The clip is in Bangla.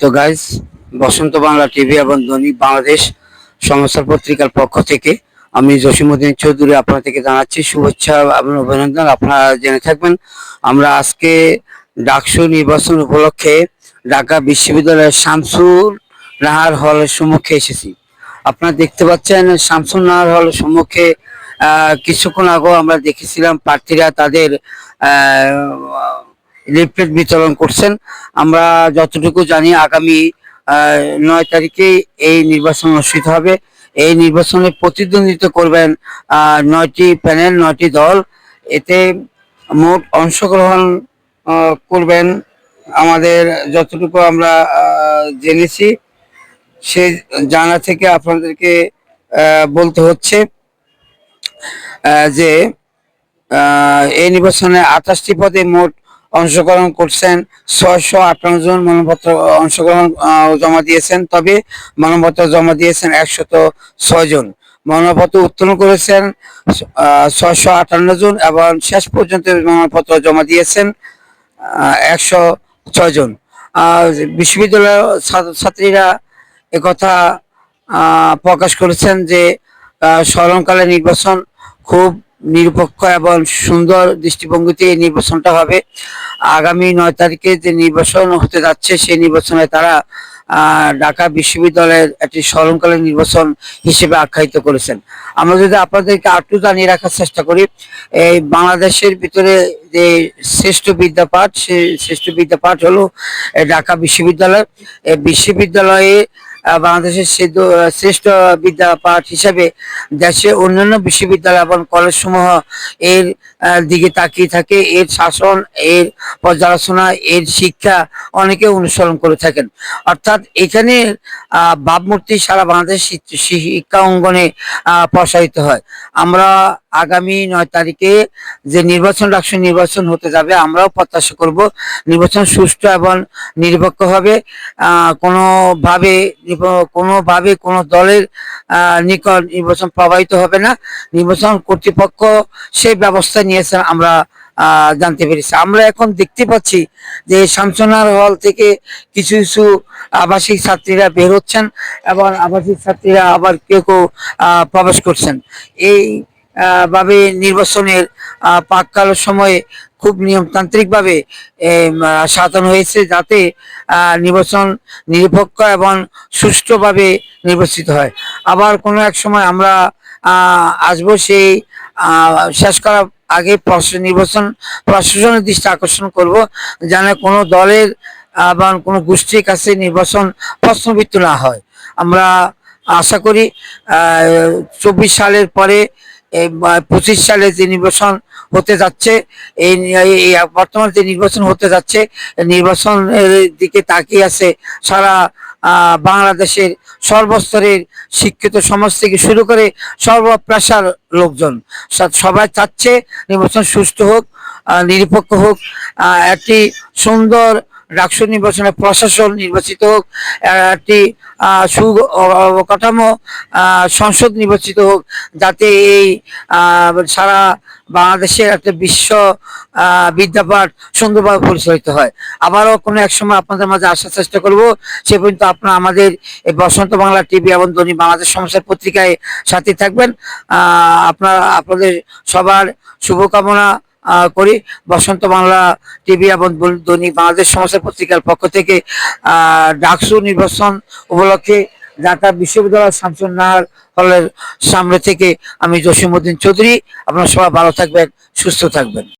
তো গাইজ বসন্ত বাংলা টিভি এবং দৈনিক বাংলাদেশ সমাচার পত্রিকার পক্ষ থেকে আমি জসিমুদ্দিন চৌধুরী আপনার থেকে জানাচ্ছি শুভেচ্ছা এবং অভিনন্দন। আপনারা জেনে থাকবেন, আমরা আজকে ডাকসু নির্বাচন উপলক্ষে ঢাকা বিশ্ববিদ্যালয়ের শামসুর নাহার হলের সম্মুখে এসেছি। আপনারা দেখতে পাচ্ছেন শামসুর নাহার হলের সম্মুখে কিছুক্ষণ আগেও আমরা দেখেছিলাম প্রার্থীরা তাদের লিফলেট বিতরণ করছেন। আমরা যতটুকু জানি আগামী নয় তারিখে এই নির্বাচন অনুষ্ঠিত হবে। এই নির্বাচনে প্রতিদ্বন্দ্বিতা করবেন নয়টি প্যানেল, নয়টি দল। এতে মোট অংশগ্রহণ করবেন আমাদের যতটুকু আমরা জেনেছি, সে জানা থেকে আপনাদেরকে বলতে হচ্ছে যে এই নির্বাচনে আঠাশটি পদে মোট অংশগ্রহণ করছেন। ছয়শো আটান্ন জন মনোনয়নপত্র অংশগ্রহণ জমা দিয়েছেন। তবে মনোনয়নপত্র জমা দিয়েছেন একশত ছয় জন। মনোনয়নপত্র উত্তোলন করেছেন ছয়শো আটান্ন জন এবং শেষ পর্যন্ত মনোনয়নপত্র জমা দিয়েছেন একশো ছয় জন। বিশ্ববিদ্যালয়ের ছাত্র- ছাত্রীরা একথা প্রকাশ করেছেন যে স্মরণকালে নির্বাচন খুব নিরপেক্ষ এবং সুন্দর দৃষ্টিভঙ্গিতে এই নির্বাচনটা হবে। আগামী নয় তারিখে যে নির্বাচন হতে যাচ্ছে, সেই নির্বাচনে তারা ঢাকা বিশ্ববিদ্যালয়ের একটি স্মরণকালীন নির্বাচন হিসেবে আখ্যায়িত করেছেন। আমরা যদি আপনাদেরকে আটটু জানিয়ে রাখার চেষ্টা করি, এই বাংলাদেশের ভিতরে যে শ্রেষ্ঠ বিদ্যাপাঠ সেই শ্রেষ্ঠ বিদ্যাপাঠ হলো ঢাকা বিশ্ববিদ্যালয়। এই বিশ্ববিদ্যালয়ে বাংলাদেশের শ্রেষ্ঠ- শ্রেষ্ঠ বিদ্যাপাঠ হিসাবে দেশে অন্যান্য বিশ্ববিদ্যালয় এবং কলেজ সমূহ এর দিকে তাকিয়ে থাকে। এর শাসন, এর পর্যালোচনা, এর শিক্ষা অনেকে অনুসরণ করে থাকেন। অর্থাৎ এখানে ভাবমূর্তি সারা বাংলাদেশ শিক্ষা অঙ্গনে প্রসারিত হয়। আমরা আগামী নয় তারিখে যে নির্বাচন রাষ্ট্র নির্বাচন হতে যাবে, আমরাও প্রত্যাশা করব নির্বাচন সুষ্ঠু এবং নিরপেক্ষ হবে। কোনোভাবে কোনোভাবে কোনো দলের নিকট নির্বাচন প্রবাহিত হবে না। নির্বাচন কর্তৃপক্ষ সেই ব্যবস্থা নিয়েছেন আমরা জানতে পেরেছি। আমরা এখন দেখতে পাচ্ছি যে শামসুনার হল থেকে কিছু কিছু আবাসিক ছাত্রীরা বের হচ্ছেন এবং আবাসিক ছাত্রীরা আবার কেউ কেউ প্রবেশ করছেন। এই ভাবে নির্বাচনের আহ, পাককালের সময়ে খুব নিয়মতান্ত্রিক ভাবে সাজানো হয়েছে যাতে নির্বাচন নিরপেক্ষ এবং সুষ্ঠুভাবে নির্বাচিত হয়। আবার কোনো এক সময় আমরা আসব সেই শেষ করার আগে নির্বাচন প্রশাসনের দৃষ্টি আকর্ষণ করব যেন কোনো দলের বা কোনো গোষ্ঠীর কাছে নির্বাচন প্রশ্নবিত্ত না হয়। আমরা আশা করি চব্বিশ সালের পরে পঁচিশ সালে যে নির্বাচন হতে যাচ্ছে, এই বর্তমান যে নির্বাচন হতে যাচ্ছে, নির্বাচনের দিকে তাকিয়ে আছে সারা বাংলাদেশের সর্বস্তরের শিক্ষিত সমাজ থেকে শুরু করে সর্বপ্রাসার লোকজন। সবাই চাচ্ছে নির্বাচন সুস্থ হোক নিরপেক্ষ হোক একটি সুন্দর ডাকসু নির্বাচনে প্রশাসন নির্বাচিত হোক একটি সুকাঠামো সংসদ নির্বাচিত হোক, যাতে এই সারা বাংলাদেশের একটা বিশ্ব বিদ্যাপাঠ সুন্দরভাবে পরিচালিত হয়। আবারও কোনো এক সময় আপনাদের মাঝে আসার চেষ্টা করব। সে পর্যন্ত আপনারা আমাদের এই বসন্ত বাংলা টিভি এবং দৈনিক বাংলাদেশ সমস্যার পত্রিকায় সাথে থাকবেন। আপনারা, আপনাদের সবার শুভকামনা করি। বসন্ত বাংলা টিভি এবং দৈনিক বাংলাদেশ সমাজের পত্রিকার পক্ষ থেকে ডাকসু নির্বাচন উপলক্ষে ঢাকা বিশ্ববিদ্যালয় শামসুন নাহার হলের সামনে থেকে আমি জসিমুদ্দিন চৌধুরী। আপনার সবাই ভালো থাকবেন, সুস্থ থাকবেন।